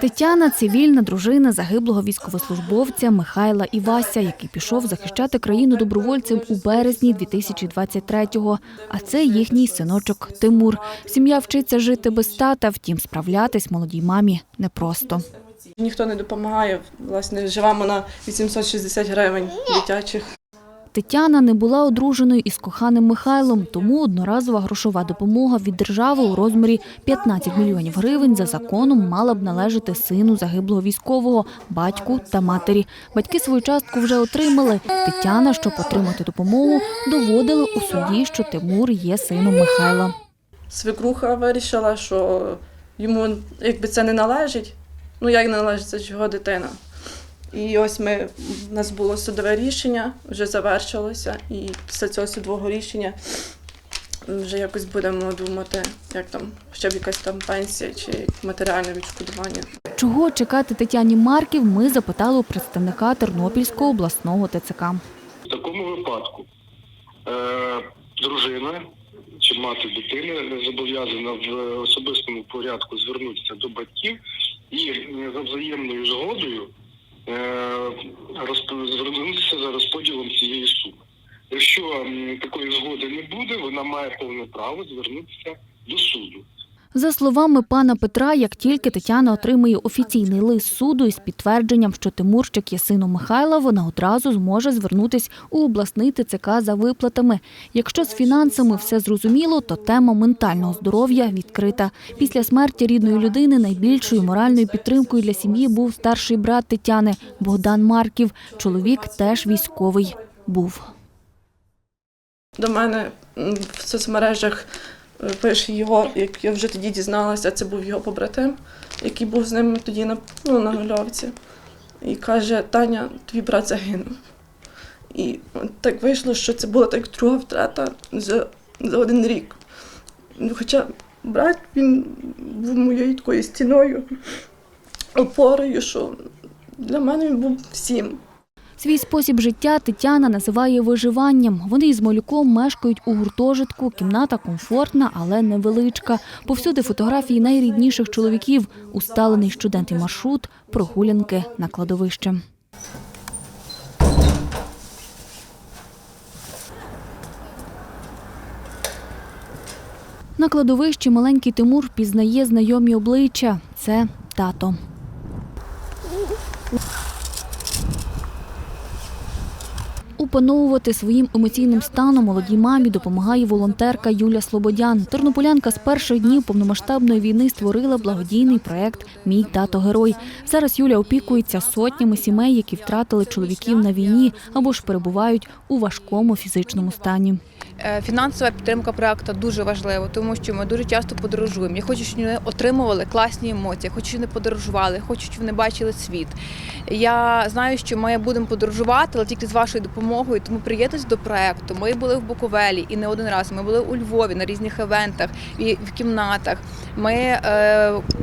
Тетяна цивільна дружина загиблого військовослужбовця Михайла Івася, який пішов захищати країну добровольцем у березні 2023-го. А це їхній синочок Тимур. Сім'я вчиться жити без тата, втім справлятись молодій мамі непросто. Ніхто не допомагає. Власне, живемо на 860 гривень дитячих. Тетяна не була одруженою із коханим Михайлом, тому одноразова грошова допомога від держави у розмірі 15 мільйонів гривень за законом мала б належати сину загиблого військового, батьку та матері. Батьки свою частку вже отримали. Тетяна, щоб отримати допомогу, доводила у суді, що Тимур є сином Михайла. Свекруха вирішила, що йому якби це не належить. Ну як не належить, це ж дитина. І ось ми, у нас було судове рішення, вже завершилося, і після цього судового рішення вже якось будемо думати, як там, хоча б якась там пенсія чи матеріальне відшкодування. Чого чекати Тетяні Марків, ми запитали у представника Тернопільського обласного ТЦК. В такому випадку е, дружина чи мати дитини зобов'язана в особистому порядку звернутися до батьків і за взаємною згодою звернутися за розподілом цієї суми. Якщо такої згоди не буде, вона має повне право звернутися до суду. За словами пана Петра, як тільки Тетяна отримає офіційний лист суду із підтвердженням, що Тимурчик є сином Михайла, вона одразу зможе звернутись у обласний ТЦК за виплатами. Якщо з фінансами все зрозуміло, то тема ментального здоров'я відкрита. Після смерті рідної людини найбільшою моральною підтримкою для сім'ї був старший брат Тетяни Богдан Марків. Чоловік теж військовий був. До мене в соцмережах пише його, як я вже тоді дізналася, це був його побратим, який був з ними тоді на, ну, на нульовці. І каже: Таня, твій брат загинув. І так вийшло, що це була так друга втрата за, за один рік. Хоча брат він був моєю такою стіною, опорою, що для мене він був всім. Свій спосіб життя Тетяна називає виживанням. Вони із малюком мешкають у гуртожитку. Кімната комфортна, але невеличка. Повсюди фотографії найрідніших чоловіків, усталений щоденний маршрут, прогулянки на кладовище. На кладовищі маленький Тимур пізнає знайомі обличчя. Це тато. Опановувати своїм емоційним станом молодій мамі допомагає волонтерка Юля Слободян. Тернополянка з перших днів повномасштабної війни створила благодійний проект Мій тато герой. Зараз Юля опікується сотнями сімей, які втратили чоловіків на війні або ж перебувають у важкому фізичному стані. Е, Фінансова підтримка проекту дуже важлива, тому що ми дуже часто подорожуємо. Я хочу, щоб вони отримували класні емоції, хочу, щоб вони подорожували, хочу, щоб вони бачили світ. Я знаю, що ми будемо подорожувати, але тільки з вашою допомогою, тому приєднуйтесь до проекту. Ми були в Буковелі і не один раз. Ми були у Львові на різних івентах і в кімнатах. Ми е,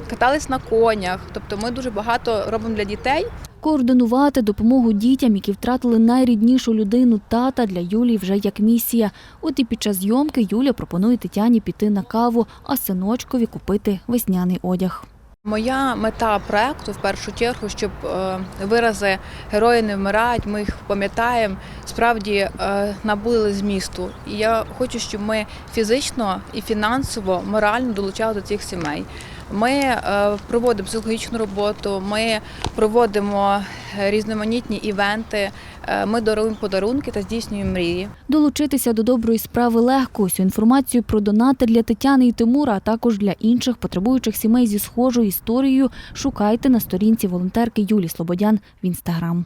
катались на конях. Тобто, ми дуже багато робимо для дітей. Координувати допомогу дітям, які втратили найріднішу людину тата для Юлії вже як місія. От і під час зйомки Юля пропонує Тетяні піти на каву, а синочкові купити весняний одяг. Моя мета проекту в першу чергу, щоб е, вирази герої не вмирають, ми їх пам'ятаємо, справді е, набули змісту. І я хочу, щоб ми фізично і фінансово, морально долучали до цих сімей. Ми е, проводимо психологічну роботу, ми проводимо е, різноманітні івенти, е, ми даруємо подарунки та здійснюємо мрії. Долучитися до доброї справи легко. Усю інформацію про донати для Тетяни і Тимура, а також для інших потребуючих сімей зі схожою історією шукайте на сторінці волонтерки Юлі Слободян в інстаграм.